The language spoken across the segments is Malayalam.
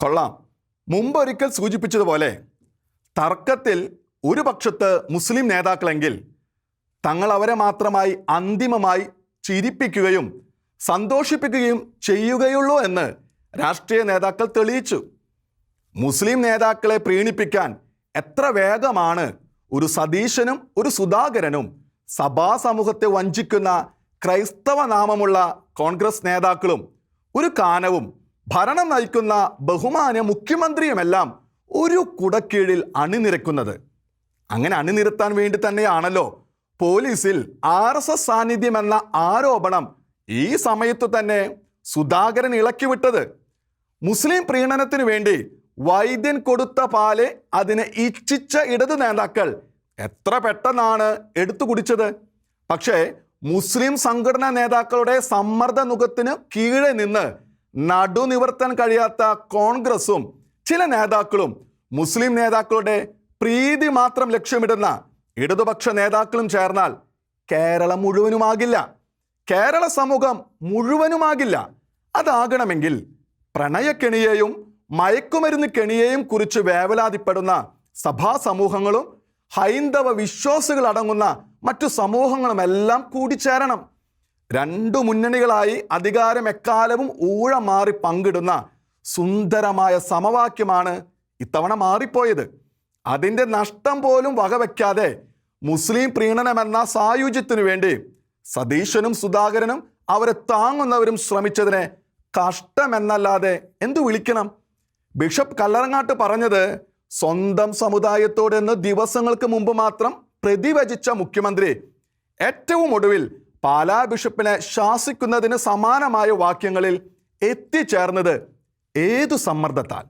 കൊള്ളാം. മുമ്പൊരിക്കൽ സൂചിപ്പിച്ചതുപോലെ തർക്കത്തിൽ ഒരു പക്ഷത്ത് മുസ്ലിം നേതാക്കളെങ്കിൽ തങ്ങൾ അവരെ മാത്രമായി അന്തിമമായി ചിരിപ്പിക്കുകയും സന്തോഷിപ്പിക്കുകയും ചെയ്യുകയുള്ളൂ എന്ന് രാഷ്ട്രീയ നേതാക്കൾ തെളിയിച്ചു. മുസ്ലിം നേതാക്കളെ പ്രീണിപ്പിക്കാൻ എത്ര വേഗമാണ് ഒരു സതീശനും ഒരു സുധാകരനും സഭാ സമൂഹത്തെ വഞ്ചിക്കുന്ന ക്രൈസ്തവ നാമമുള്ള കോൺഗ്രസ് നേതാക്കളും ഒരു കാനവും ഭരണം നയിക്കുന്ന ബഹുമാന്യ മുഖ്യമന്ത്രിയുമെല്ലാം ഒരു കുടക്കീഴിൽ അണിനിരക്കുന്നത്. അങ്ങനെ അണിനിരത്താൻ വേണ്ടി തന്നെയാണല്ലോ പോലീസിൽ ആർ എസ് എസ് സാന്നിധ്യം എന്ന ആരോപണം ഈ സമയത്ത് തന്നെ സുധാകരൻ ഇളക്കിവിട്ടത് മുസ്ലിം പ്രീണനത്തിന് വേണ്ടി വൈദ്യൻ കൊടുത്ത പാൽ അതിനെ ഇച്ഛിച്ച ഇടത് നേതാക്കൾ എത്ര പെട്ടെന്നാണ് എടുത്തു കുടിച്ചത്. പക്ഷേ മുസ്ലിം സംഘടനാ നേതാക്കളുടെ സമ്മർദ്ദ മുഖത്തിന് കീഴെ നിന്ന് നടുനിവർത്താൻ കഴിയാത്ത കോൺഗ്രസും ചില നേതാക്കളും മുസ്ലിം നേതാക്കളുടെ പ്രീതി മാത്രം ലക്ഷ്യമിടുന്ന ഇടതുപക്ഷ നേതാക്കളും ചേർന്നാൽ കേരളം മുഴുവനുമാകില്ല. കേരള സമൂഹം മുഴുവനുമാകില്ല. അതാകണമെങ്കിൽ പ്രണയക്കെണിയെയും മയക്കുമരുന്ന് കെണിയെയും കുറിച്ച് വേവലാതിപ്പെടുന്ന സഭാ സമൂഹങ്ങളും ഹൈന്ദവ വിശ്വാസികൾ അടങ്ങുന്ന മറ്റു സമൂഹങ്ങളുമെല്ലാം കൂടിച്ചേരണം. രണ്ടു മുന്നണികളായി അധികാരം എക്കാലവും ഊഴം മാറി പങ്കിടുന്ന സുന്ദരമായ സമവാക്യമാണ് ഇത്തവണ മാറിപ്പോയത്. അതിന്റെ നഷ്ടം പോലും വകവെക്കാതെ മുസ്ലിം പ്രീണനമെന്ന സായുജ്യത്തിനു വേണ്ടി സതീശനും സുധാകരനും അവരെ താങ്ങുന്നവരും ശ്രമിച്ചതിനെ കഷ്ടമെന്നല്ലാതെ എന്തു വിളിക്കണം? ബിഷപ്പ് കല്ലറങ്ങാട്ട് പറഞ്ഞത് സ്വന്തം സമുദായത്തോടെന്ന് ദിവസങ്ങൾക്ക് മുമ്പ് മാത്രം പ്രതിവചിച്ച മുഖ്യമന്ത്രി ഏറ്റവും ഒടുവിൽ പാലാ ബിഷപ്പിനെ ശാസിക്കുന്നതിന് സമാനമായ വാക്യങ്ങളിൽ എത്തിച്ചേർന്നത് ഏതു സമ്മർദ്ദത്താൽ?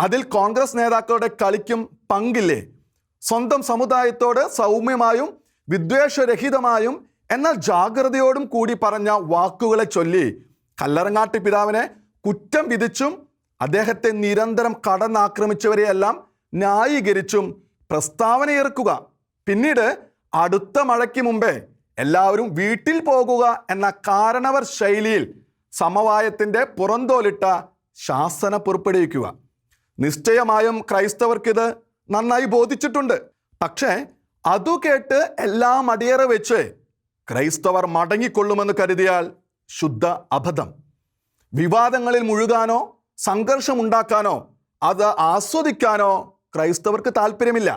അതിൽ കോൺഗ്രസ് നേതാക്കളുടെ കളിക്കും പങ്കില്ലേ? സ്വന്തം സമുദായത്തോട് സൗമ്യമായും വിദ്വേഷരഹിതമായും എന്നാൽ ജാഗ്രതയോടും കൂടി പറഞ്ഞ വാക്കുകളെ ചൊല്ലി കല്ലറങ്ങാട്ടി പിതാവിനെ കുറ്റം വിധിച്ചും അദ്ദേഹത്തെ നിരന്തരം കടന്നാക്രമിച്ചവരെയെല്ലാം ന്യായീകരിച്ചും പ്രസ്താവനയിറക്കുക. പിന്നീട് അടുത്ത മഴയ്ക്ക് മുമ്പേ എല്ലാവരും വീട്ടിൽ പോകുക എന്ന കാരണവർ ശൈലിയിൽ സമവായത്തിന്റെ പുറന്തോലിട്ട ശാസന പുറപ്പെടുവിക്കുക. നിശ്ചയമായും ക്രൈസ്തവർക്കിത് നന്നായി ബോധിച്ചിട്ടുണ്ട്. പക്ഷേ അതു കേട്ട് എല്ലാം അടിയറ വെച്ച് ക്രൈസ്തവർ മടങ്ങിക്കൊള്ളുമെന്ന് കരുതിയാൽ ശുദ്ധ അബദ്ധം. വിവാദങ്ങളിൽ മുഴുകാനോ സംഘർഷമുണ്ടാക്കാനോ അത് ആസ്വദിക്കാനോ ക്രൈസ്തവർക്ക് താല്പര്യമില്ല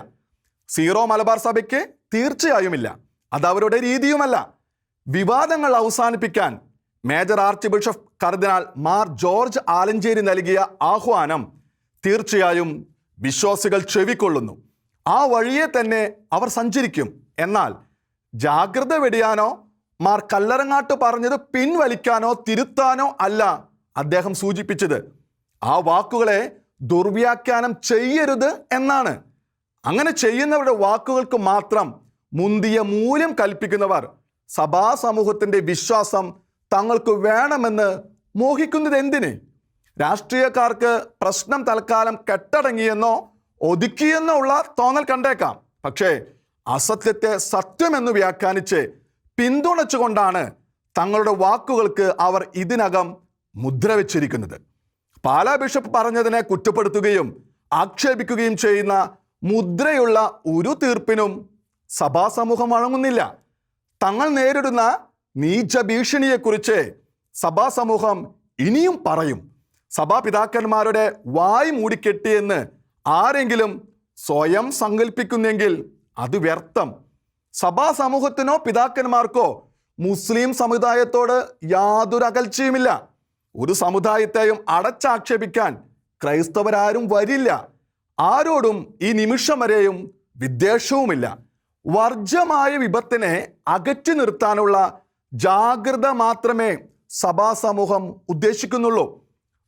സീറോ മലബാർ സഭയ്ക്ക് തീർച്ചയായുമില്ല. അത് അവരുടെ രീതിയുമല്ല. വിവാദങ്ങൾ അവസാനിപ്പിക്കാൻ major archbishop cardinal Mar George Alencherry നൽകിയ ആഹ്വാനം തീർച്ചയായും വിശ്വാസികൾ ചെവിക്കൊള്ളുന്നു. ആ വഴിയെ തന്നെ അവർ സഞ്ചരിക്കും. എന്നാൽ ജാഗ്രത വെടിയാനോ മാർ കല്ലറങ്ങാട്ട് പറഞ്ഞത് പിൻവലിക്കാനോ തിരുത്താനോ അല്ല അദ്ദേഹം സൂചിപ്പിച്ചത്. ആ വാക്കുകളെ ദുർവ്യാഖ്യാനം ചെയ്യരുത് എന്നാണ്. അങ്ങനെ ചെയ്യുന്നവരുടെ വാക്കുകൾക്ക് മാത്രം മുന്തിയ മൂല്യം കൽപ്പിക്കുന്നവർ. സഭാ സമൂഹത്തിന്റെ വിശ്വാസം തങ്ങൾക്ക് വേണമെന്ന് മോഹിക്കുന്നത് എന്തിന്? രാഷ്ട്രീയക്കാർക്ക് പ്രശ്നം തൽക്കാലം കെട്ടടങ്ങിയെന്നോ ഒതുക്കിയെന്നോ ഉള്ള തോന്നൽ കണ്ടേക്കാം. പക്ഷേ അസത്യത്തെ സത്യമെന്ന് വ്യാഖ്യാനിച്ച് പിന്തുണച്ചുകൊണ്ടാണ് തങ്ങളുടെ വാക്കുകൾക്ക് അവർ ഇതിനകം മുദ്ര വച്ചിരിക്കുന്നത്. പാലാ ബിഷപ്പ് പറഞ്ഞതിനെ കുറ്റപ്പെടുത്തുകയും ആക്ഷേപിക്കുകയും ചെയ്യുന്ന മുദ്രയുള്ള ഒരു തീർപ്പിനും സഭാസമൂഹം വഴങ്ങുന്നില്ല തങ്ങൾ നേരിടുന്ന നീച്ച ഭീഷണിയെക്കുറിച്ച് സഭാസമൂഹം ഇനിയും പറയും. സഭാപിതാക്കന്മാരുടെ വായ് മൂടിക്കെട്ടിയെന്ന് ആരെങ്കിലും സ്വയം സങ്കല്പിക്കുന്നെങ്കിൽ അത് വ്യർത്ഥം. സഭാ സമൂഹത്തിനോ പിതാക്കന്മാർക്കോ മുസ്ലിം സമുദായത്തോട് യാതൊരു അകൽച്ചയുമില്ല. ഒരു സമുദായത്തെയും അടച്ചാക്ഷേപിക്കാൻ ക്രൈസ്തവരാരും വരില്ല. ആരോടും ഈ നിമിഷം വരെയും വിദ്വേഷവുമില്ല. വർജ്യമായ വിപത്തിനെ അകറ്റി നിർത്താനുള്ള ജാഗ്രത മാത്രമേ സഭാ സമൂഹം ഉദ്ദേശിക്കുന്നുള്ളൂ.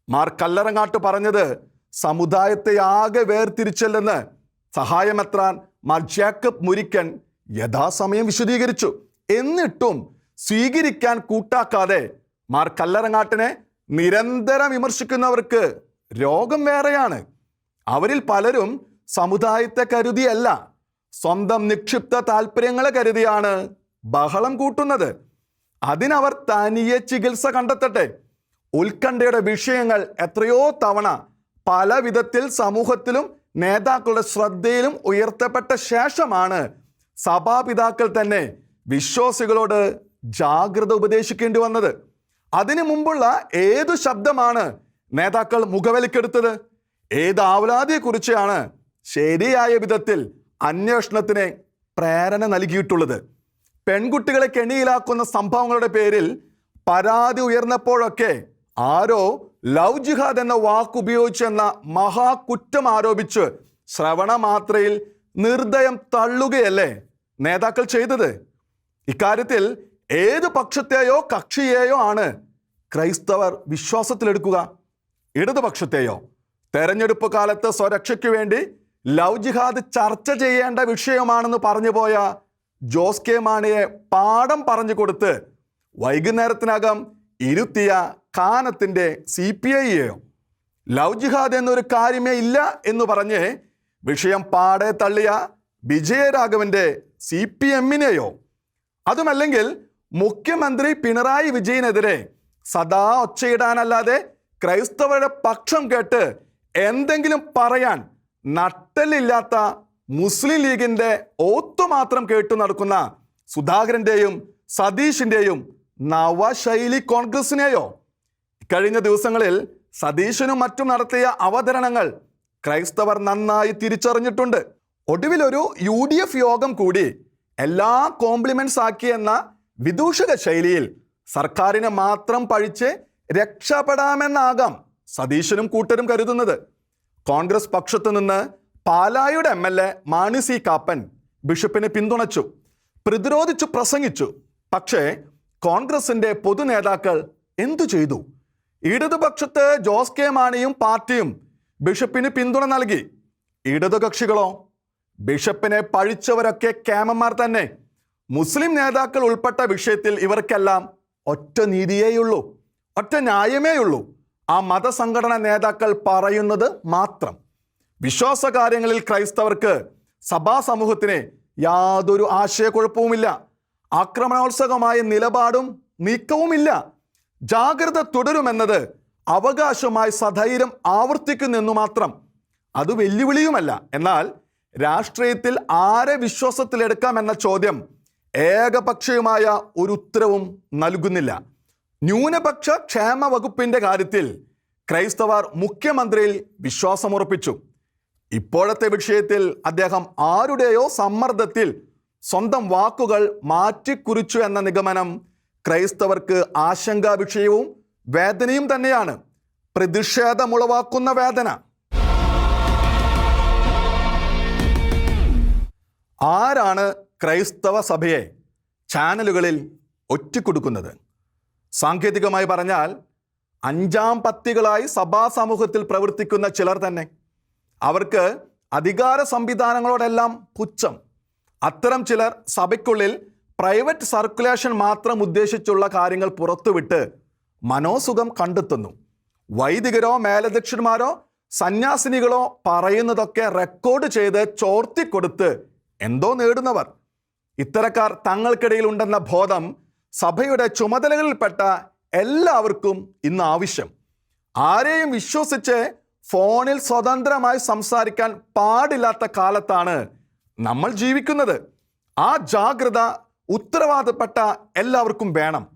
മാർ കല്ലറങ്ങാട്ട് പറഞ്ഞത് സമുദായത്തെ ആകെ വേർതിരിച്ചല്ലെന്ന് സഹായമെത്രാൻ മാർ ജേക്കബ് മുരിക്കൻ യഥാസമയം വിശദീകരിച്ചു. എന്നിട്ടും സ്വീകരിക്കാൻ കൂട്ടാക്കാതെ മാർ കല്ലറങ്ങാട്ടിനെ നിരന്തരം വിമർശിക്കുന്നവർക്ക് രോഗം വേറെയാണ്. അവരിൽ പലരും സമുദായത്തെ കരുതിയല്ല. സ്വന്തം നിക്ഷിപ്ത താല്പര്യങ്ങളെ കരുതിയാണ് ബഹളം കൂട്ടുന്നത്. അതിനവർ തനിയെ ചികിത്സ കണ്ടെത്തട്ടെ. ഉത്കണ്ഠയുടെ വിഷയങ്ങൾ എത്രയോ തവണ പല വിധത്തിൽ സമൂഹത്തിലും നേതാക്കളുടെ ശ്രദ്ധയിലും ഉയർത്തപ്പെട്ട ശേഷമാണ് സഭാപിതാക്കൾ തന്നെ വിശ്വാസികളോട് ജാഗ്രത ഉപദേശിക്കേണ്ടി വന്നത്. അതിനു മുമ്പുള്ള ഏതു ശബ്ദമാണ് നേതാക്കൾ മുഖവിലക്കെടുത്തത്? ഏത് ആവലാതിയെക്കുറിച്ചാണ് ശരിയായ വിധത്തിൽ അന്വേഷണത്തിന് പ്രേരണ നൽകിയിട്ടുള്ളത്. പെൺകുട്ടികളെ കെണിയിലാക്കുന്ന സംഭവങ്ങളുടെ പേരിൽ പരാതി ഉയർന്നപ്പോഴൊക്കെ ആരോ ലവ് ജിഹാദ് എന്ന വാക്ക് ഉപയോഗിച്ചെന്ന മഹാകുറ്റം ആരോപിച്ച് ശ്രവണമാത്രയിൽ നിർദ്ദയം തള്ളുകയല്ലേ നേതാക്കൾ ചെയ്തത്? ഇക്കാര്യത്തിൽ ഏത് പക്ഷത്തെയോ കക്ഷിയെയോ ആണ് ക്രൈസ്തവർ വിശ്വാസത്തിലെടുക്കുക. ഇടതുപക്ഷത്തെയോ. തെരഞ്ഞെടുപ്പ് കാലത്ത് സ്വരക്ഷയ്ക്ക് വേണ്ടി ലവ് ജിഹാദ് ചർച്ച ചെയ്യേണ്ട വിഷയമാണെന്ന് പറഞ്ഞു പോയ ജോസ് കെ മാണിയെ പാഠം പറഞ്ഞു കൊടുത്ത് വൈകുന്നേരത്തിനകം ഇരുത്തിയ കാനത്തിന്റെ സി പി ഐയെയോ? ലവ് ജിഹാദ് എന്നൊരു കാര്യമേ ഇല്ല എന്ന് പറഞ്ഞ് വിഷയം പാടെ തള്ളിയ വിജയരാഘവന്റെ സി പി എമ്മിനെയോ? അതുമല്ലെങ്കിൽ മുഖ്യമന്ത്രി പിണറായി വിജയനെതിരെ സദാ ഒച്ചയിടാനല്ലാതെ ക്രൈസ്തവരുടെ പക്ഷം കേട്ട് എന്തെങ്കിലും പറയാൻ നട്ടലില്ലാത്ത മുസ്ലിം ലീഗിന്റെ ഓത്തു മാത്രം കേട്ടു നടക്കുന്ന സുധാകരന്റെയും സതീഷിന്റെയും നവശൈലി കോൺഗ്രസിനെയോ? കഴിഞ്ഞ ദിവസങ്ങളിൽ സതീശനും മറ്റും നടത്തിയ അവതരണങ്ങൾ ക്രൈസ്തവർ നന്നായി തിരിച്ചറിഞ്ഞിട്ടുണ്ട്. ഒടുവിൽ ഒരു യു ഡി എഫ് യോഗം കൂടി എല്ലാ കോംപ്ലിമെന്റ്സ് ആക്കിയെന്ന വിദൂഷക ശൈലിയിൽ സർക്കാരിനെ മാത്രം പഴിച്ച് രക്ഷപ്പെടാമെന്നാകാം സതീശനും കൂട്ടരും കരുതുന്നത്. കോൺഗ്രസ് പക്ഷത്തു നിന്ന് പാലായുടെ M L A Mani C Kappan ബിഷപ്പിനെ പിന്തുണച്ചു പ്രതിരോധിച്ചു പ്രസംഗിച്ചു. പക്ഷേ കോൺഗ്രസിന്റെ പൊതുനേതാക്കൾ എന്തു ചെയ്തു? ഇടതുപക്ഷത്ത് ജോസ് കെ മാണിയും പാർട്ടിയും ബിഷപ്പിന് പിന്തുണ നൽകി. ഇടതുകക്ഷികളോ? ബിഷപ്പിനെ പഴിച്ചവരൊക്കെ ക്യാമന്മാർ തന്നെ. മുസ്ലിം നേതാക്കൾ ഉൾപ്പെട്ട വിഷയത്തിൽ ഇവർക്കെല്ലാം ഒറ്റ നീതിയേയുള്ളൂ ഒറ്റ ന്യായമേയുള്ളൂ. ആ മതസംഘടന നേതാക്കൾ പറയുന്നത് മാത്രം. വിശ്വാസ കാര്യങ്ങളിൽ ക്രൈസ്തവർക്ക് സഭാ സമൂഹത്തിന് യാതൊരു ആശയക്കുഴപ്പവുമില്ല. ആക്രമണോത്സകമായ നിലപാടും നീക്കവുമില്ല. ജാഗ്രത തുടരുമെന്നത് അവകാശമായി സധൈര്യം ആവർത്തിക്കുന്നെന്നു മാത്രം. അത് വെല്ലുവിളിയുമല്ല. എന്നാൽ രാഷ്ട്രീയത്തിൽ ആരെ വിശ്വാസത്തിലെടുക്കാമെന്ന ചോദ്യം ഏകപക്ഷീയമായ ഒരു ഉത്തരവും നൽകുന്നില്ല. ന്യൂനപക്ഷ ക്ഷേമ വകുപ്പിന്റെ കാര്യത്തിൽ ക്രൈസ്തവർ മുഖ്യമന്ത്രിയിൽ വിശ്വാസമുറപ്പിച്ചു. ഇപ്പോഴത്തെ വിഷയത്തിൽ അദ്ദേഹം ആരുടെയോ സമ്മർദ്ദത്തിൽ സ്വന്തം വാക്കുകൾ മാറ്റിക്കുറിച്ചു എന്ന നിഗമനം ക്രൈസ്തവർക്ക് ആശങ്കാ വിഷയവും വേദനയും തന്നെയാണ്. പ്രതിഷേധമുളവാക്കുന്ന വേദന. ആരാണ് ക്രൈസ്തവ സഭയെ ചാനലുകളിൽ ഒറ്റിക്കൊടുക്കുന്നത്? സാങ്കേതികമായി പറഞ്ഞാൽ അഞ്ചാം പത്തികളായി സഭാ സമൂഹത്തിൽ പ്രവർത്തിക്കുന്ന ചിലർ തന്നെ. അവർക്ക് അധികാര സംവിധാനങ്ങളോടെല്ലാം പുച്ഛം. അത്തരം ചിലർ സഭയ്ക്കുള്ളിൽ പ്രൈവറ്റ് സർക്കുലേഷൻ മാത്രം ഉദ്ദേശിച്ചുള്ള കാര്യങ്ങൾ പുറത്തുവിട്ട് മനോസുഖം കണ്ടെത്തുന്നു. വൈദികരോ മേലധ്യക്ഷന്മാരോ സന്യാസിനികളോ പറയുന്നതൊക്കെ റെക്കോർഡ് ചെയ്ത് ചോർത്തിക്കൊടുത്ത് എന്തോ നേടുന്നവർ. ഇത്തരക്കാർ തങ്ങൾക്കിടയിൽ ഉണ്ടെന്ന ബോധം സഭയുടെ ചുമതലകളിൽപ്പെട്ട എല്ലാവർക്കും ഇന്ന് ആവശ്യം. ആരെയും വിശ്വസിച്ച് ഫോണിൽ സ്വതന്ത്രമായി സംസാരിക്കാൻ പാടില്ലാത്ത കാലത്താണ് നമ്മൾ ജീവിക്കുന്നത്. ആ ജാഗ്രത ഉത്തരവാദപ്പെട്ട എല്ലാവർക്കും വേണം.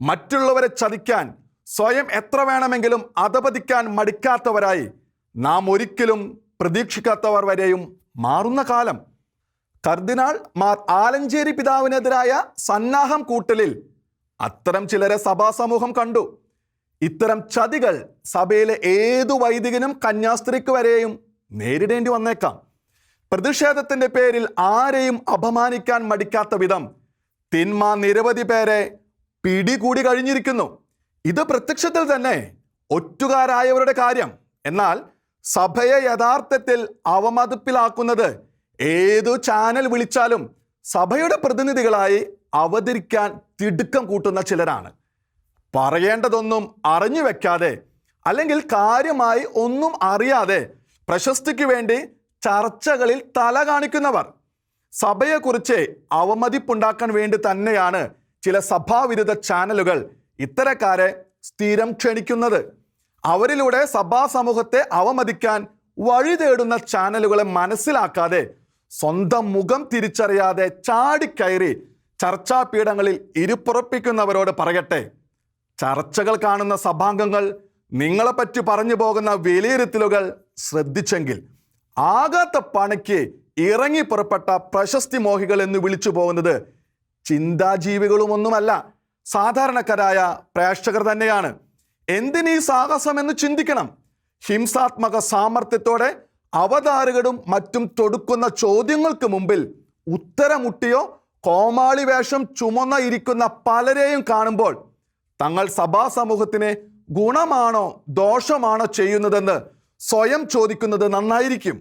മറ്റുള്ളവരെ ചതിക്കാൻ സ്വയം എത്ര വേണമെങ്കിലും അധപതിക്കാൻ മടിക്കാത്തവരായി നാം ഒരിക്കലും പ്രതീക്ഷിക്കാത്തവർ വരെയും മാറുന്ന കാലം. കർദിനാൾ മാർ ആലഞ്ചേരി പിതാവിനെതിരായ സന്നാഹം കൂട്ടലിൽ അത്തരം ചിലരെ സഭാസമൂഹം കണ്ടു. ഇത്തരം ചതികൾ സഭയിലെ ഏതു വൈദികനും കന്യാസ്ത്രീക്ക് വരെയും നേരിടേണ്ടി വന്നേക്കാം. പ്രതിഷേധത്തിന്റെ പേരിൽ ആരെയും അപമാനിക്കാൻ മടിക്കാത്ത വിധം തിന്മ നിരവധി പേരെ പിടികൂടി കഴിഞ്ഞിരിക്കുന്നു. ഇത് പ്രത്യക്ഷത്തിൽ തന്നെ ഒറ്റുകാരായവരുടെ കാര്യം. എന്നാൽ സഭയെ യഥാർത്ഥത്തിൽ അവമതിപ്പിലാക്കുന്നത് ഏതു ചാനൽ വിളിച്ചാലും സഭയുടെ പ്രതിനിധികളായി അവതരിക്കാൻ തിടുക്കം കൂട്ടുന്ന ചിലരാണ്. പറയേണ്ടതൊന്നും അറിഞ്ഞു വെക്കാതെ അല്ലെങ്കിൽ കാര്യമായി ഒന്നും അറിയാതെ പ്രശസ്തിക്ക് വേണ്ടി ചർച്ചകളിൽ തല കാണിക്കുന്നവർ. സഭയെക്കുറിച്ച് അവമതിപ്പുണ്ടാക്കാൻ വേണ്ടി തന്നെയാണ് ചില സഭാവിരുദ്ധ ചാനലുകൾ ഇത്തരക്കാരെ സ്ഥിരം ക്ഷണിക്കുന്നത്. അവരിലൂടെ സഭാ സമൂഹത്തെ അവമതിക്കാൻ വഴി തേടുന്ന ചാനലുകളെ മനസ്സിലാക്കാതെ സ്വന്തം മുഖം തിരിച്ചറിയാതെ ചാടിക്കയറി ചർച്ചാപീഠങ്ങളിൽ ഇരുപ്പുറപ്പിക്കുന്നവരോട് പറയട്ടെ. ചർച്ചകൾ കാണുന്ന സഭാംഗങ്ങൾ നിങ്ങളെപ്പറ്റി പറഞ്ഞു പോകുന്ന വിലയിരുത്തലുകൾ ശ്രദ്ധിച്ചെങ്കിൽ ആകാത്ത പണിക്ക് ഇറങ്ങി പുറപ്പെട്ട പ്രശസ്തി മോഹികൾ എന്ന് വിളിച്ചു പോകുന്നത് ചിന്താജീവികളുമൊന്നുമല്ല. സാധാരണക്കാരായ പ്രേക്ഷകർ തന്നെയാണ്. എന്തിനീ സാഹസം എന്ന് ചിന്തിക്കണം. ഹിംസാത്മക സാമർത്ഥ്യത്തോടെ അവതാരകരും മറ്റും തൊടുക്കുന്ന ചോദ്യങ്ങൾക്ക് മുമ്പിൽ ഉത്തരമുട്ടിയോ കോമാളി വേഷം ചുമന്ന ഇരിക്കുന്ന പലരെയും കാണുമ്പോൾ തങ്ങൾ സഭാ സമൂഹത്തിന് ഗുണമാണോ ദോഷമാണോ ചെയ്യുന്നതെന്ന് സ്വയം ചോദിക്കുന്നത് നന്നായിരിക്കും.